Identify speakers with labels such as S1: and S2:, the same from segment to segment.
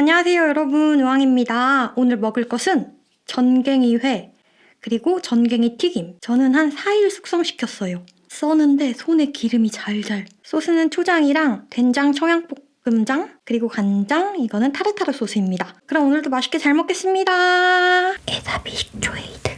S1: 안녕하세요 여러분 우왕입니다. 오늘 먹을 것은 전갱이 회 그리고 전갱이 튀김 저는 한 4일 숙성시켰어요. 써는데 손에 기름이 잘잘 소스는 초장이랑 된장 청양볶음장 그리고 간장 이거는 타르타르 소스입니다. 그럼 오늘도 맛있게 잘 먹겠습니다. 에사비 식초에이드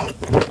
S1: あ!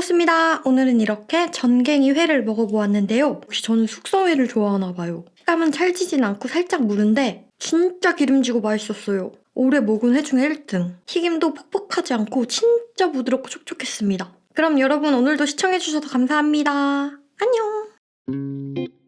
S1: 먹었습니다. 오늘은 이렇게 전갱이 회를 먹어보았는데요. 혹시 저는 숙성회를 좋아하나 봐요. 식감은 찰지진 않고 살짝 무른데 진짜 기름지고 맛있었어요. 올해 먹은 회 중에 1등. 튀김도 퍽퍽하지 않고 진짜 부드럽고 촉촉했습니다. 그럼 여러분 오늘도 시청해주셔서 감사합니다. 안녕!